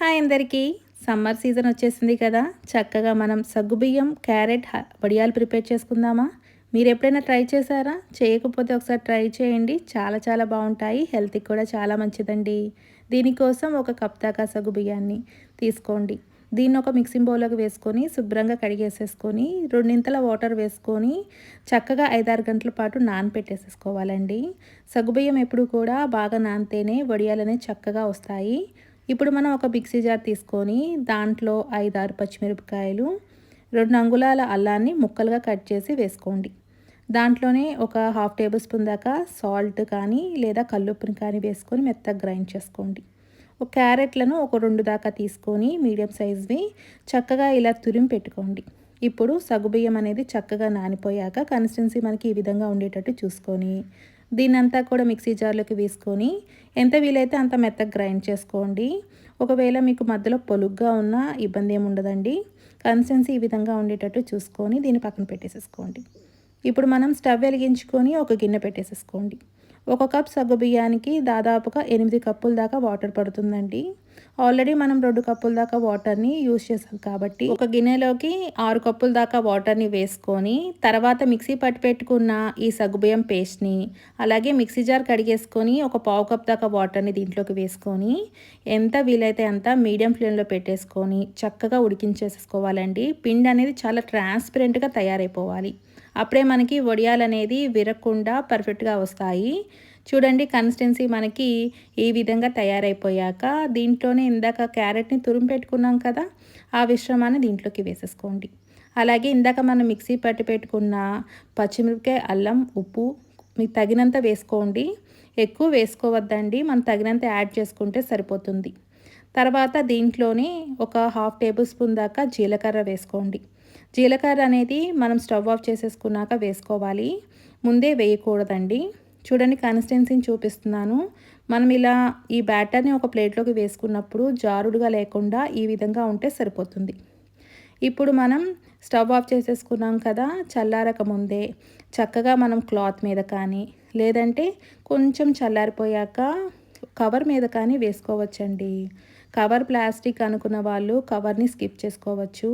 Hi అందరికీ. Summer season వచ్చేసింది కదా. చక్కగా మనం సగ్గుబియ్యం క్యారెట్ హ- వడియాలు ప్రిపేర్ చేసుకుందామా? మీరు ఎప్పుడైనా ట్రై చేశారా? చేయకపోతే ఒకసారి ట్రై చేయండి. చాలా చాలా బాగుంటాయి. హెల్త్కి కూడా చాలా మంచిదండి. దీనికోసం ఒక కప్ దాకా సగ్గుబియ్యాన్ని తీసుకోండి. దీన్ని ఒక మిక్సింగ్ బౌల్లోకి వేసుకొని శుభ్రంగా కడిగేసేసుకొని రెండింతల వాటర్ వేసుకొని చక్కగా ఐదారు గంటల పాటు నానపెట్టేసేసుకోవాలండి. సగ్గుబియ్యం ఎప్పుడు కూడా బాగా నానితేనే వడియాలనే చక్కగా వస్తాయి. ఇప్పుడు మనం ఒక మిక్సీ జార్ తీసుకొని దాంట్లో ఐదారు పచ్చిమిరపకాయలు రెండు అంగుళాల అల్లాన్ని ముక్కలుగా కట్ చేసి వేసుకోండి. దాంట్లోనే ఒక హాఫ్ టేబుల్ స్పూన్ దాకా సాల్ట్ కానీ లేదా కల్లుప్పుని కానీ వేసుకొని మెత్తగా గ్రైండ్ చేసుకోండి. ఒక క్యారెట్లను ఒక రెండు దాకా తీసుకొని మీడియం సైజ్వి చక్కగా ఇలా తురిమి పెట్టుకోండి. ఇప్పుడు సగుబియ్యం అనేది చక్కగా నానిపోయాక కన్సిస్టెన్సీ మనకి ఈ విధంగా ఉండేటట్టు చూసుకొని దీన్నంతా కూడా మిక్సీ జార్లోకి వేసుకొని ఎంత వీలైతే అంత మెత్తగా గ్రైండ్ చేసుకోండి. ఒకవేళ మీకు మధ్యలో పొలుగ్గా ఉన్న ఇబ్బంది ఏమి ఉండదండి. కన్సిస్టెన్సీ ఈ విధంగా ఉండేటట్టు చూసుకొని దీన్ని పక్కన పెట్టేసేసుకోండి. ఇప్పుడు మనం స్టవ్ వెలిగించుకొని ఒక గిన్నె పెట్టేసేసుకోండి. ఒక కప్ సగ్గు బియ్యానికి దాదాపుగా ఎనిమిది కప్పుల దాకా వాటర్ పడుతుందండి. ఆల్రెడీ మనం రెండు కప్పుల దాకా వాటర్ని యూజ్ చేసాం కాబట్టి ఒక గిన్నెలోకి ఆరు కప్పుల దాకా వాటర్ని వేసుకొని తర్వాత మిక్సీ పట్టి పెట్టుకున్న ఈ సగ్గుబియ్యం పేస్ట్ని అలాగే మిక్సీ జార్ కడిగేసుకొని ఒక పావు కప్ దాకా వాటర్ని దీంట్లోకి వేసుకొని ఎంత వీలైతే అంత మీడియం ఫ్లేమ్లో పెట్టేసుకొని చక్కగా ఉడికించేసుకోవాలండి పిండి అనేది చాలా ట్రాన్స్పరెంట్గా తయారైపోవాలి. అప్పుడే మనకి వడియాలు అనేది విరగకుండా పర్ఫెక్ట్గా వస్తాయి. చూడండి కన్సిస్టెన్సీ మనకి ఈ విధంగా తయారైపోయాక దీంట్లోనే ఇందాక క్యారెట్ని తురుము పెట్టుకున్నాం కదా ఆ మిశ్రమాన్ని దీంట్లోకి వేసేసుకోండి. అలాగే ఇందాక మనం మిక్సీ పట్టి పెట్టుకున్న పచ్చిమిరపకాయ అల్లం ఉప్పు మీకు తగినంత వేసుకోండి. ఎక్కువ వేసుకోవద్దండి మనం తగినంత యాడ్ చేసుకుంటే సరిపోతుంది. తర్వాత దీంట్లోనే ఒక హాఫ్ టేబుల్ స్పూన్ దాకా జీలకర్ర వేసుకోండి. జీలకర్ర అనేది మనం స్టవ్ ఆఫ్ చేసేసుకున్నాక వేసుకోవాలి. ముందే వేయకూడదండి. చూడండి కన్సిస్టెన్సీని చూపిస్తున్నాను. మనం ఇలా ఈ బ్యాటర్ని ఒక ప్లేట్లోకి వేసుకున్నప్పుడు జారుడుగా లేకుండా ఈ విధంగా ఉంటే సరిపోతుంది. ఇప్పుడు మనం స్టవ్ ఆఫ్ చేసేసుకున్నాం కదా చల్లారక ముందే చక్కగా మనం క్లాత్ మీద కానీ లేదంటే కొంచెం చల్లారిపోయాక కవర్ మీద కానీ వేసుకోవచ్చండి. కవర్ ప్లాస్టిక్ అనుకున్న వాళ్ళు కవర్ని స్కిప్ చేసుకోవచ్చు.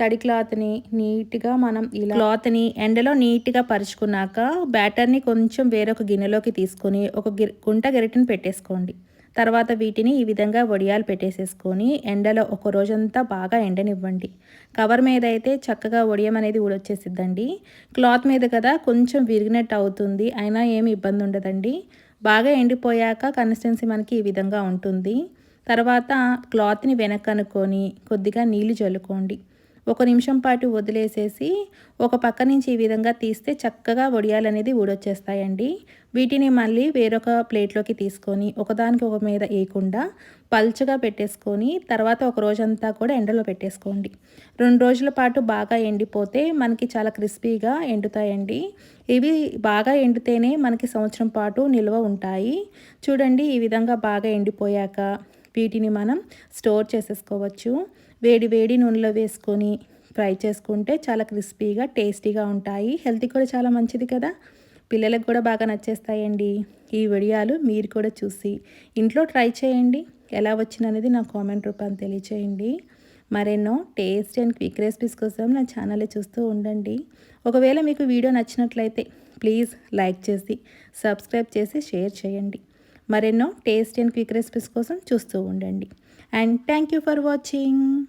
తడి క్లాత్ని నీట్గా మనం ఇలా క్లాత్ని ఎండలో నీట్గా పరుచుకున్నాక బ్యాటర్ని కొంచెం వేరొక గిన్నెలోకి తీసుకొని ఒక గుంట గరిటెని పెట్టేసుకోండి. తర్వాత వీటిని ఈ విధంగా వడియాలు పెట్టేసేసుకొని ఎండలో ఒక రోజంతా బాగా ఎండనివ్వండి. కవర్ మీద అయితే చక్కగా వడియం అనేది ఊడొచ్చేసిద్దండి. క్లాత్ మీద కదా కొంచెం విరిగినట్టు అవుతుంది అయినా ఏమి ఇబ్బంది ఉండదండి బాగా ఎండిపోయాక కన్సిస్టెన్సీ మనకి ఈ విధంగా ఉంటుంది. తర్వాత క్లాత్ని వెనకనుకొని కొద్దిగా నీళ్ళు చల్లుకోండి. ఒక నిమిషం పాటు వదిలేసేసి ఒక పక్క నుంచి ఈ విధంగా తీస్తే చక్కగా వడియాలు అనేది ఊడొచ్చేస్తాయండి. వీటిని మళ్ళీ వేరొక ప్లేట్లోకి తీసుకొని ఒకదానికి ఒక మీద వేయకుండా పల్చగా పెట్టేసుకొని తర్వాత ఒక రోజంతా కూడా ఎండలో పెట్టేసుకోండి. రెండు రోజుల పాటు బాగా ఎండిపోతే మనకి చాలా క్రిస్పీగా ఎండుతాయండి. ఇవి బాగా ఎండితేనే మనకి సంవత్సరం పాటు నిల్వ ఉంటాయి. చూడండి ఈ విధంగా బాగా ఎండిపోయాక వీటిని మనం స్టోర్ చేసేసుకోవచ్చు. వేడి వేడి నూనెలో వేసుకొని ఫ్రై చేసుకుంటే చాలా క్రిస్పీగా టేస్టీగా ఉంటాయి. హెల్త్ కూడా చాలా మంచిది కదా. పిల్లలకు కూడా బాగా నచ్చేస్తాయండి ఈ వీడియోలు. మీరు కూడా చూసి ఇంట్లో ట్రై చేయండి. ఎలా వచ్చిననేది నా కామెంట్ రూపాన్ని తెలియచేయండి. మరెన్నో టేస్ట్ అండ్ క్విక్ రెసిపీస్ కోసం నా ఛానల్ చూస్తూ ఉండండి. ఒకవేళ మీకు వీడియో నచ్చినట్లయితే ప్లీజ్ లైక్ చేసి సబ్స్క్రైబ్ చేసి షేర్ చేయండి. మరెన్నో టేస్ట్ అండ్ క్విక్ రెసిపీస్ కోసం చూస్తూ ఉండండి. And thank you for watching.